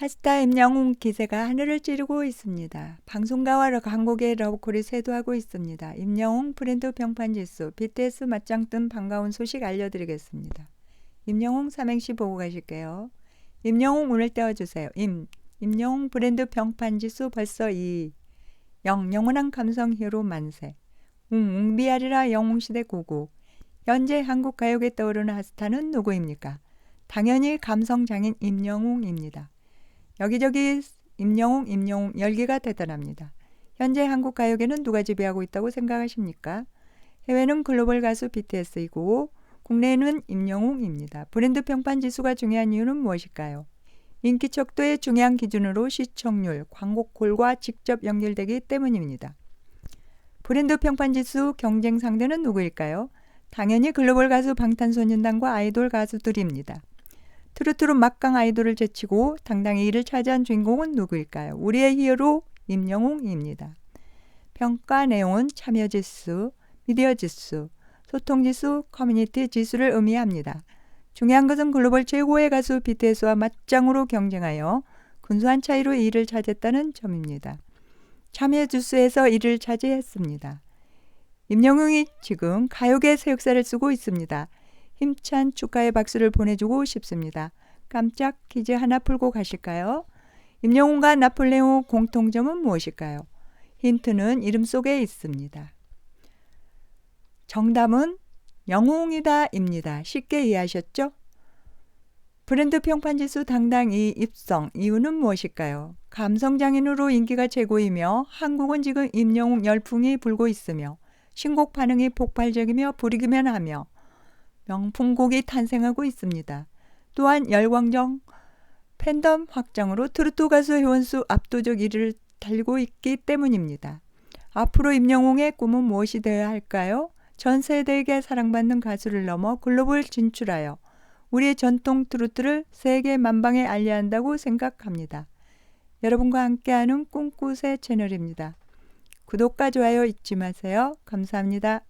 하스타 임영웅 기세가 하늘을 찌르고 있습니다. 방송가와 광고계 러브콜이 쇄도하고 있습니다. 임영웅 브랜드 평판지수 BTS 맞짱 뜬 반가운 소식 알려드리겠습니다. 임영웅 삼행시 보고 가실게요. 임영웅 오늘 떼어주세요. 임 임영웅 브랜드 평판지수 벌써 2 영 영원한 감성 히어로 만세 웅 웅비아리라 영웅시대 고고 현재 한국 가요계 떠오르는 하스타는 누구입니까? 당연히 감성장인 임영웅입니다. 여기저기 임영웅, 임영웅 열기가 대단합니다. 현재 한국 가요계는 누가 지배하고 있다고 생각하십니까? 해외는 글로벌 가수 BTS이고 국내에는 임영웅입니다. 브랜드 평판 지수가 중요한 이유는 무엇일까요? 인기 척도의 중요한 기준으로 시청률, 광고콜과 직접 연결되기 때문입니다. 브랜드 평판 지수 경쟁 상대는 누구일까요? 당연히 글로벌 가수 방탄소년단과 아이돌 가수들입니다. 트로트로 막강 아이돌을 제치고 당당히 이를 차지한 주인공은 누구일까요? 우리의 히어로 임영웅입니다. 평가 내용은 참여 지수, 미디어 지수, 소통 지수, 커뮤니티 지수를 의미합니다. 중요한 것은 글로벌 최고의 가수 BTS와 맞짱으로 경쟁하여 근소한 차이로 2위를 차지했다는 점입니다. 참여 지수에서 1위를 차지했습니다. 임영웅이 지금 가요계 새 역사를 쓰고 있습니다. 힘찬 축하의 박수를 보내주고 싶습니다. 깜짝 퀴즈 하나 풀고 가실까요? 임영웅과 나폴레옹 공통점은 무엇일까요? 힌트는 이름 속에 있습니다. 정답은 영웅이다입니다. 쉽게 이해하셨죠? 브랜드 평판지수 당당 2 입성 이유는 무엇일까요? 감성장인으로 인기가 최고이며 한국은 지금 임영웅 열풍이 불고 있으며 신곡 반응이 폭발적이며 불이기만 하며 명품곡이 탄생하고 있습니다. 또한 열광정 팬덤 확장으로 트로트 가수 회원수 압도적 1위를 달리고 있기 때문입니다. 앞으로 임영웅의 꿈은 무엇이 되어야 할까요? 전 세대에게 사랑받는 가수를 넘어 글로벌 진출하여 우리의 전통 트로트를 세계 만방에 알려야 한다고 생각합니다. 여러분과 함께하는 꿈꾸새 채널입니다. 구독과 좋아요 잊지 마세요. 감사합니다.